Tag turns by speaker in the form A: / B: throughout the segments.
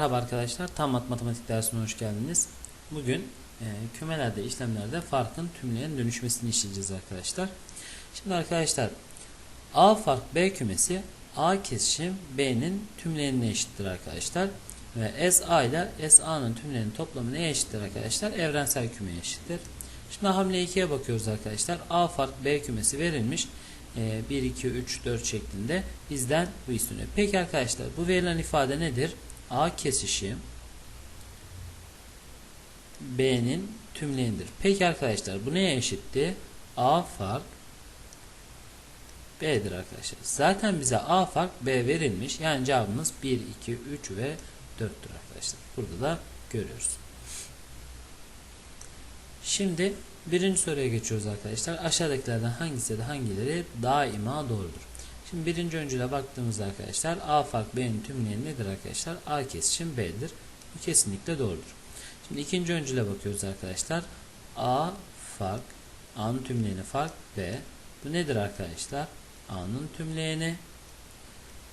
A: Merhaba arkadaşlar, tam matematik dersine hoş geldiniz. Bugün e, kümelerde, işlemlerde farkın tümleyen dönüşmesini işleyeceğiz arkadaşlar. Şimdi arkadaşlar, A fark B kümesi A kesişim B'nin tümleyenine eşittir arkadaşlar. Ve SA ile SA'nın tümleyenin toplamı neye eşittir arkadaşlar? Evrensel kümeye eşittir. Şimdi hamle 2'ye bakıyoruz arkadaşlar. A fark B kümesi verilmiş. E, 1, 2, 3, 4 şeklinde bizden bu isteniyor. Peki arkadaşlar bu verilen ifade nedir? A kesişim B'nin tümleyenidir. Peki arkadaşlar bu neye eşitti? A fark B'dir arkadaşlar. Zaten bize A fark B verilmiş. Yani cevabımız 1, 2, 3 ve 4'tür arkadaşlar. Burada da görüyoruz. Şimdi birinci soruya geçiyoruz arkadaşlar. Aşağıdakilerden hangisi de hangileri daima doğrudur? Şimdi birinci öncüle baktığımızda arkadaşlar A fark B'nin tümleyeni nedir arkadaşlar? A kesişim B'dir. Bu kesinlikle doğrudur. Şimdi ikinci öncüle bakıyoruz arkadaşlar. A fark A'nın tümleyeni fark B. Bu nedir arkadaşlar? A'nın tümleyeni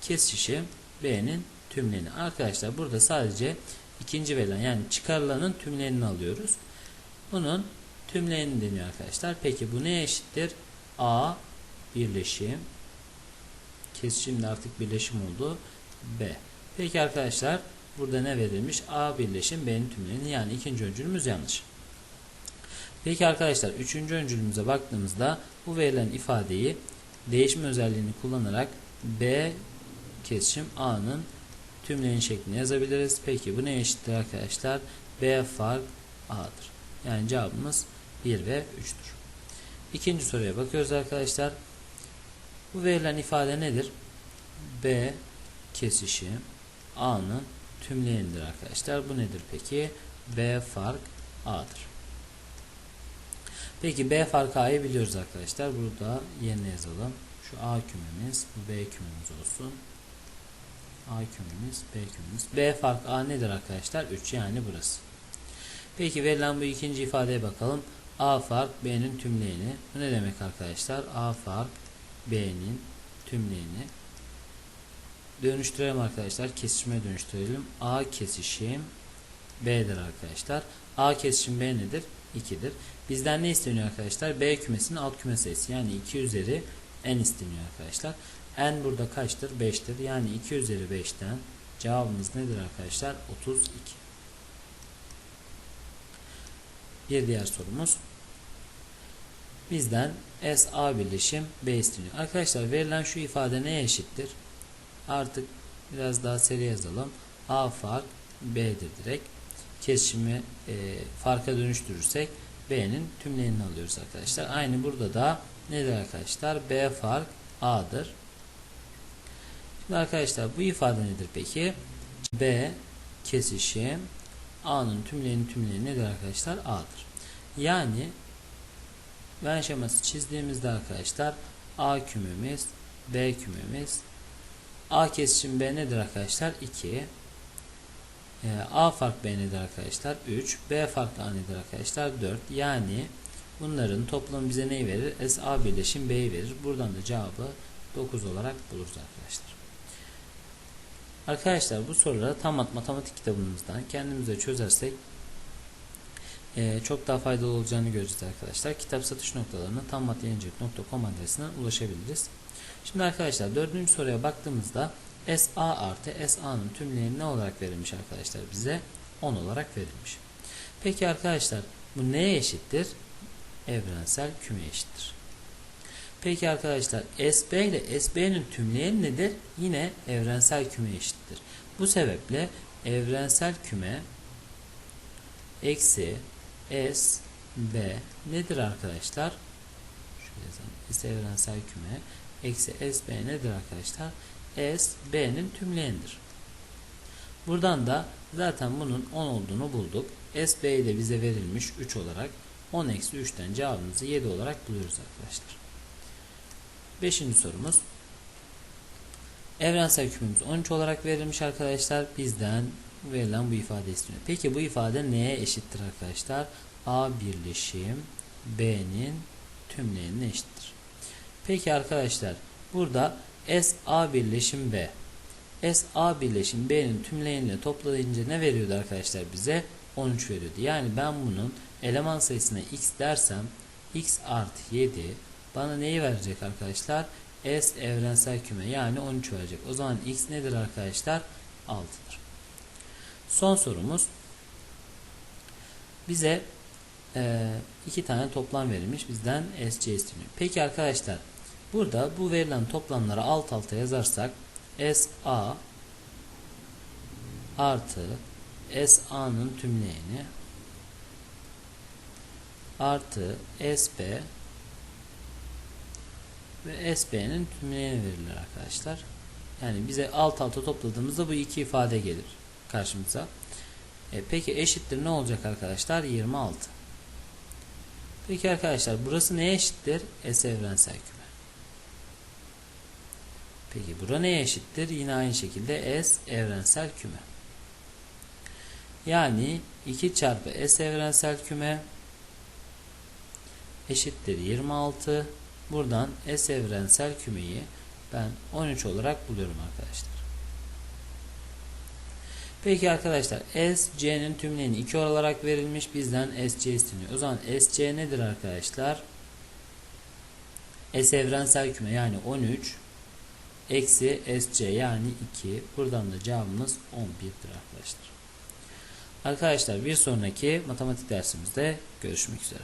A: kesişim B'nin tümleyeni. Arkadaşlar burada sadece ikinci verilen yani çıkarılanın tümleyenini alıyoruz. Bunun tümleyeni deniyor arkadaşlar. Peki bu neye eşittir? A birleşim kesişimde artık birleşim oldu. B. Peki arkadaşlar burada ne verilmiş? A birleşim B'nin tümleyeni yani ikinci öncülümüz yanlış. Peki arkadaşlar üçüncü öncülümüze baktığımızda bu verilen ifadeyi değişim özelliğini kullanarak B kesişim A'nın tümleyen şeklinde yazabiliriz. Peki bu ne eşittir arkadaşlar? B fark A'dır. Yani cevabımız 1 ve 3'tür. İkinci soruya bakıyoruz arkadaşlar. Bu verilen ifade nedir? B kesişim A'nın tümleyenidir arkadaşlar. Bu nedir peki? B fark A'dır. Peki B fark A'yı biliyoruz arkadaşlar. Burada yerine yazalım. Şu A kümemiz, bu B kümemiz olsun. A kümemiz, B kümemiz. B fark A nedir arkadaşlar? 3 yani burası. Peki verilen bu ikinci ifadeye bakalım. A fark B'nin tümleyeni. Bu ne demek arkadaşlar? A fark B'nin tümleyeni dönüştürelim arkadaşlar. Kesişime dönüştürelim. A kesişim B'dir arkadaşlar. A kesişim B nedir? 2'dir. Bizden ne isteniyor arkadaşlar? B kümesinin alt küme sayısı. Yani 2 üzeri n isteniyor arkadaşlar. n burada kaçtır? 5'tir. Yani 2 üzeri 5'ten cevabımız nedir arkadaşlar? 32. Bir diğer sorumuz. Bizden S A birleşim B isteniyor. Arkadaşlar verilen şu ifade neye eşittir? Artık biraz daha seri yazalım. A fark B'dir direkt. Kesişimi e, farka dönüştürürsek B'nin tümleyenini alıyoruz arkadaşlar. Aynı burada da nedir arkadaşlar? B fark A'dır. Şimdi arkadaşlar bu ifade nedir peki? B kesişim A'nın tümleyeni tümleyeni nedir arkadaşlar? A'dır. Yani Venn şeması çizdiğimizde arkadaşlar A kümemiz, B kümemiz, A kesişim B nedir arkadaşlar? 2. E, A fark B nedir arkadaşlar? 3. B fark A nedir arkadaşlar? 4. Yani bunların toplamı bize neyi verir? S A birleşim B'yi verir. Buradan da cevabı 9 olarak buluruz arkadaşlar. Arkadaşlar bu soruları tam matematik kitabımızdan kendimize çözersek e, çok daha faydalı olacağını göreceğiz arkadaşlar. Kitap satış noktalarına tammatyenicek.com adresinden ulaşabiliriz. Şimdi arkadaşlar dördüncü soruya baktığımızda SA artı SA'nın tümleyeni ne olarak verilmiş arkadaşlar bize? 10 olarak verilmiş. Peki arkadaşlar bu neye eşittir? Evrensel küme eşittir. Peki arkadaşlar SB ile SB'nin tümleyeni nedir? Yine evrensel küme eşittir. Bu sebeple evrensel küme eksi S B nedir arkadaşlar? Şöyle yazalım. S evrensel küme eksi S B nedir arkadaşlar? S B'nin tümleyenidir. Buradan da zaten bunun 10 olduğunu bulduk. S B de bize verilmiş 3 olarak 10 eksi 3'ten cevabımızı 7 olarak buluyoruz arkadaşlar. Beşinci sorumuz. Evrensel kümemiz 13 olarak verilmiş arkadaşlar. Bizden verilen bu ifade isteniyor. Peki bu ifade neye eşittir arkadaşlar? A birleşim B'nin tümleyenine eşittir. Peki arkadaşlar burada S A birleşim B S A birleşim B'nin tümleyeniyle toplayınca ne veriyordu arkadaşlar bize? 13 veriyordu. Yani ben bunun eleman sayısına x dersem x artı 7 bana neyi verecek arkadaşlar? S evrensel küme yani 13 verecek. O zaman x nedir arkadaşlar? 6'dır. Son sorumuz bize e, iki tane toplam verilmiş. Bizden SC isteniyor. Peki arkadaşlar burada bu verilen toplamları alt alta yazarsak SA artı SA'nın tümleyeni artı SB ve SB'nin tümleyeni verilir arkadaşlar. Yani bize alt alta topladığımızda bu iki ifade gelir karşımıza. E, peki eşittir ne olacak arkadaşlar? 26. Peki arkadaşlar burası neye eşittir? S evrensel küme. Peki bura neye eşittir? Yine aynı şekilde S evrensel küme. Yani 2 çarpı S evrensel küme eşittir 26. Buradan S evrensel kümeyi ben 13 olarak buluyorum arkadaşlar. Peki arkadaşlar S, C'nin tümleyeni 2 olarak verilmiş. Bizden SC isteniyor. O zaman SC nedir arkadaşlar? S evrensel küme yani 13 eksi SC yani 2. Buradan da cevabımız 11'dir arkadaşlar. Arkadaşlar bir sonraki matematik dersimizde görüşmek üzere.